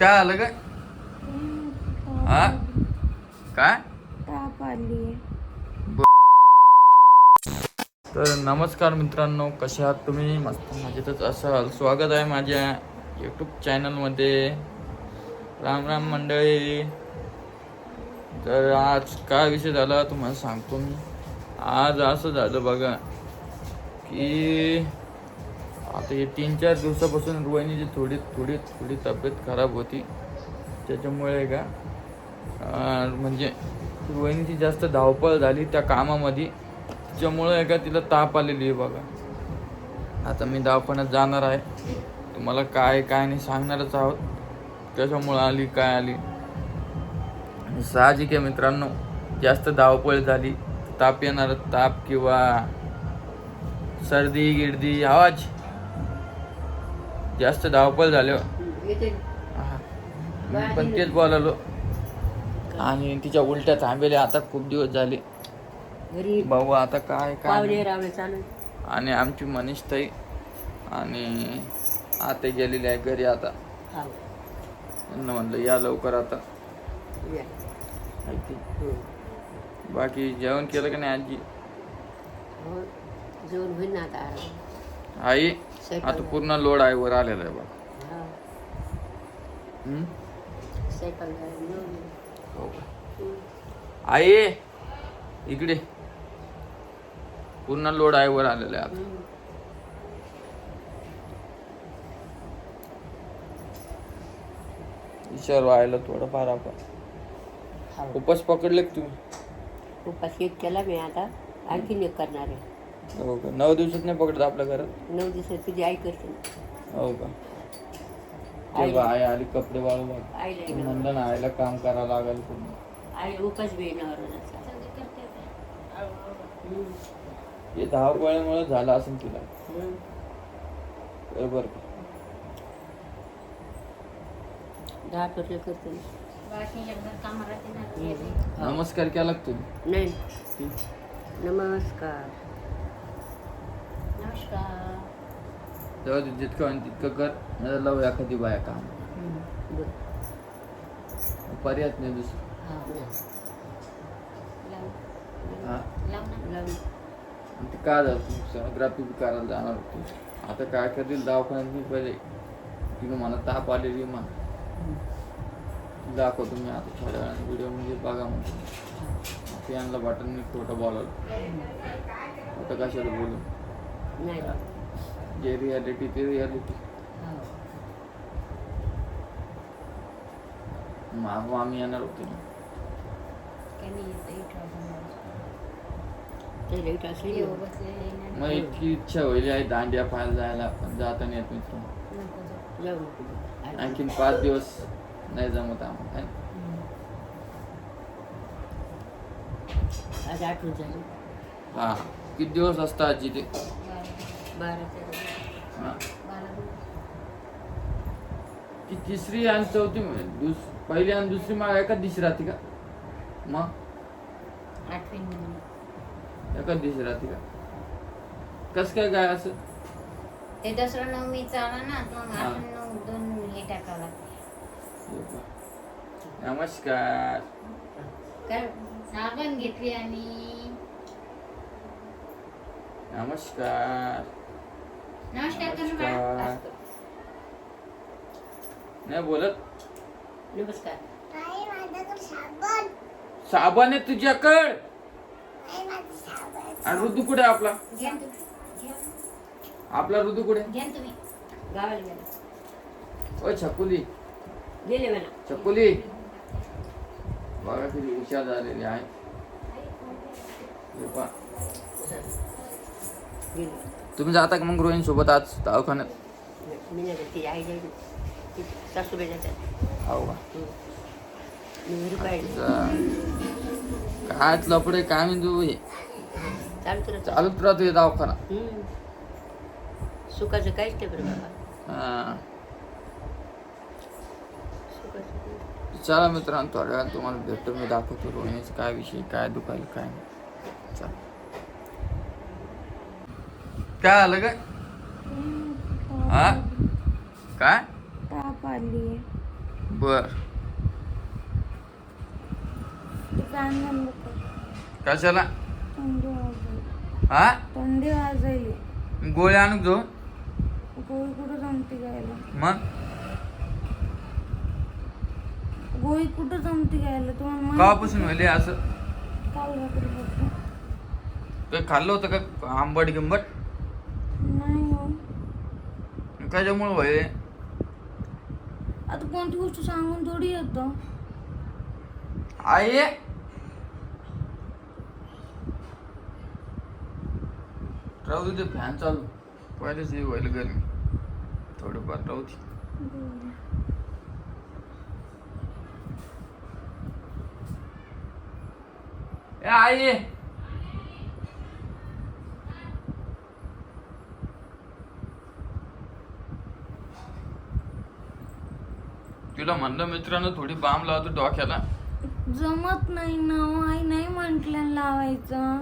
काय आलं काय? हा? काय? तर नमस्कार मित्रांनो कसे आहात तुम्ही? मस्त मजेतच असाल. स्वागत आहे माझ्या यूट्यूब चॅनलमध्ये राम राम मंडळी. तर आज काय विषय झाला तुम्हाला सांगतो मी. आज असं झालं बघा की आता हे तीन चार दिवसापासून रोहिणीची थोडी थोडी थोडी तब्येत खराब होती. त्याच्यामुळे का म्हणजे रोहिणीची जास्त धावपळ झाली त्या कामामध्ये. त्याच्यामुळे आहे का तिला ताप आलेली आहे बघा. आता मी दवाखान्यात जाणार आहे. तुम्हाला काय काय नाही सांगणारच आहोत. कशामुळे आली काय आली. साहजिक आहे मित्रांनो जास्त धावपळ झाली ताप येणार ताप किंवा सर्दी गिर्दी आवाज. जास्त धावपळ हा. मी पण तेच बोलालो. आणि तिच्या उलट्या थांबेल्या. आता खूप दिवस झाले. भाऊ आता काय काय आणि आमची मनीष ताई आणि आता गेलेली आहे घरी आता. त्यांना म्हणलं या लवकर आता. हम्म. बाकी जेवण केलं का नाही आजी? हो. आता पूर्ण लोड आहे वर आलेला आहे बा हा. हम्म? हो का? आई इकडे पूर्ण लोड आहे वर आलेला आहे आता हम्म. विचार व्हायला थोडंफार आपण. उपास पकडले का तुम्ही उपास एक केला मी आता आणखीन एक करणार आहे हो का नऊ दिवसात नाही पकडत आपल्या घरात नऊ दिवसात तुझी आई करते हो का ते बा, आई आली कपडे वाळू आईला येणार. म्हणलं ना आईला काम करावं लागेल पूर्ण आई उपास बी येणार. हे धावपळीमुळे झालं असेल तिला. बरोबर? दहा टोटले करते. नमस्कार केला का तुम्ही नाही. नमस्कार नमस्कार. तेव्हा ते जितकं होईल तितकं कर नाही लावू एखादी बाया काम. पर्याय नाही दुसरं. हा. हा. आणि ते काय झालं? सोनोग्राफी बी करायला जाणार होती. आता काय करतील दवाखान्यात मी पहिले. तिने मला ताप आलेली मग दाखवतो मी आता थोड्या वेळाने. व्हिडिओ म्हणजे बघा म्हणतो ते यांना वाटत मी खोटं बोलावलं खोटं कशाला बोलू? नाही जे रियालिटी ते रियालिटी. मागो आम्ही येणार होतो ना. ते लेट असली मग. इतकी इच्छा होईल आहे दांडिया पाहायला जायला. पण जाता नाही येत मित्र जाऊ. नको आणखीन पाच दिवस नाही जमत आम्हाला है? आज आठवण झाली. हा किती दिवस असता आजी ते? हा. ती तिसरी आणि चौथी दुस पहिली आणि दुसरी माग एका दिवशी राहते का? मग? एका दिवशी राहते का? कस काय काय असं? ते दसरा नवमीचा आला ना मग हा. आपण नऊ दोन हे टाकावं लागते. हो? नमस्कार. काय? साबण घेतली आणि नमस्कार. नमस्कार करू नमस्कार. बाळा. नाही बोलत. नमस्कार. साबण. आहे तुझ्याकड. आणि ऋतू कुठे आहे आपला? घ्या ना. तुम्ही. घ्या. आपला ऋतू कुठे? घ्या ना तुम्ही. गावाला गेला ओ छकुली. गेले म्हणा. छकुली. बघा किती हुशार झालेली आहे? हे पहा. गेले तुम्ही जाता का मग रोहिणी सोबत आज दवाखान्यात? मी नाही जात. ती आई जाईल. ती सासूबाई जातात. हो का? हम्म. मी घरी पाहिजे जा. काय लपडे काय मी तू हे चालू तर चालूच राहतो हे दवाखाना. सुखाचं काहीच नाही बरं बाबा. हा. सुखाचं काही. चला मित्रांनो थोड्या वेळात तुम्हाला भेटतो. मी दाखवतो रोहिणीचं काय विषय काय दुखायला काय नाही. चला. काय आलं काय? हा? काय? ताप आली बर. कशाला? हा? थंडी वाजायली गोळी आणू जो गोळी कुठं जमती घ्यायला? मग? गोळी कुठं जमती घ्यायला? तुम्हाला माहित- कापासून व्हायले असं? काल रात्री काही खाल्लं होतं का आंबट गिंबट? कशामुळे व्हायले आता कोणती गोष्ट सांगून थोडी येतं आई. राहू दे ते फॅन चालू. पहिलेच हे व्हायला गरमी थोडंफार राहू दे. ए आई. तुला म्हणलं मित्रांनो थोडी बाम लावतो डोक्याला. जमत नाही ना हो. आई नाही म्हटलं लावायचं.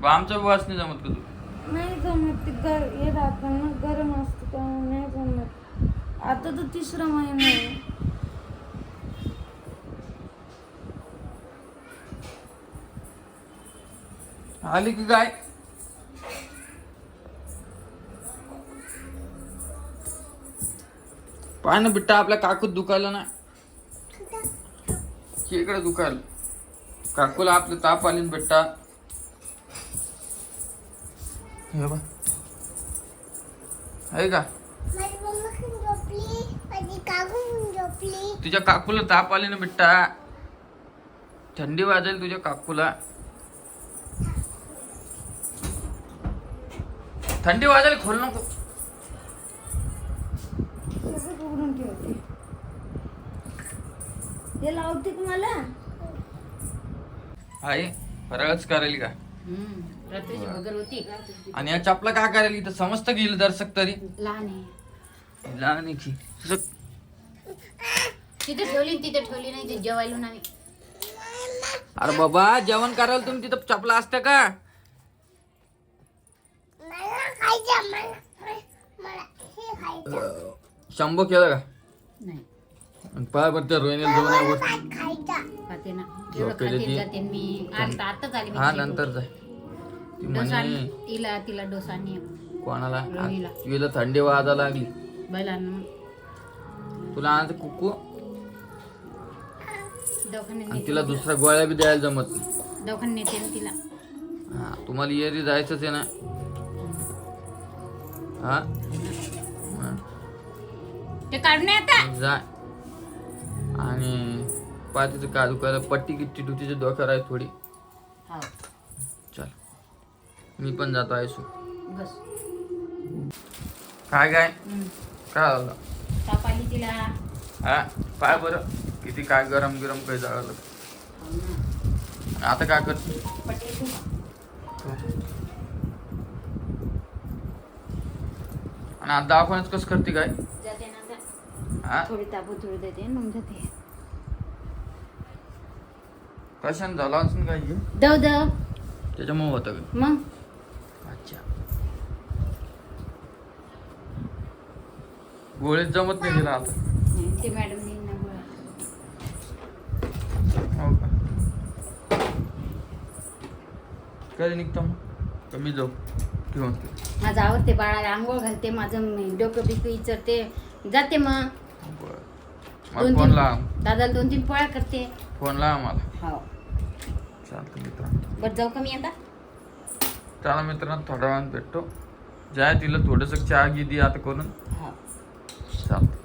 बामचा वास नाही जमत का तू नाही जमत ते गर हे राहतं ना गरम असतं त्यामुळे नाही जमत. आता तर तिसरा महिना आहे. आली की काय पाय ना बिट्टा आपल्या काकूत दुखायला ना. इकडे दुखायला. काकूला आपलं ताप आली ना बिट्टा. हे आहे का? तुझ्या काकूला ताप आली ना बिट्टा. थंडी वाजेल तुझ्या काकूला. थंडी वाजेल खोल नको. उघडून ठेवते. हे लावते का मला आहे फराळच करायला का? हम्म रात्रीची भगर होती. आणि या चपला काय करायला? इथं समजतं गेलं दर्शक तरी. लहान आहे. लहान आहे की. सक. तिथे ठेवली न तिथे ठेवली नाही ते जेवायलो नाही अरे बाबा जेवण करायला तुम्ही तिथं चपला असतं का? मला खायचं मला मला हे खायचं शंभो केलं का? नाही. पाय बरं त्या रोहिणीला जाऊन आहे वर. खायचं. खाते ना. तेवढं झोपेली खाते ती. जाते मी. आता आताच आली मी हा. नंतर जाय ती डोसा म्हणे तिला तिला डोसा आणि कोणाला? रोहिणीला. तुला थंडी वाजा लागली. बैलांना तुला आणायचं कुकू? दवाखान्यात आणि नेते तिला दुसऱ्या गोळ्या बी द्यायला जमत नाही. दवाखान्यात नेते ना तिला. हा तुम्हाला येरी जायचंच आहे ना. हा. ते काढून आता जाय आणि पाठीचं काजू करायला पट्टी किट्टी तू डोक्यावर आहे थोडी. हो. चल. मी पण जातो आहे सु बस. काय काय? हम्म. काय झालं? ताप आली तिला. हा? पाय बरं. किती काय गरम गरम काही झालं ना. आता काय करते पटेल तू. आणि आता दाखवण्याच कसं करते काय? थोडी तापू थोडी देते मग जाते कशाने झालं असून काय? दव दव. त्याच्यामुळे होतं का? मग? अच्छा. गोळीत जमत नाही तिला आता. ते मॅडम. हो का? कधी निघतो मग? कमी जाऊ. घेऊन माझं आवडते बाळाला आंघोळ घालते माझं डोकं बिकं विचारते जाते मग. बरं दोन फोन तीन लाव. दादाला दोन तीन पोळ्या करते. फोन लाव मला. हो. चालतं मित्रांनो. बरं जाऊ का मी आता? चला मित्रांनो थोड्या वेळानं भेटतो. जाय तिला थोडंसं चहा घे दे आता करून. हो. चालतं.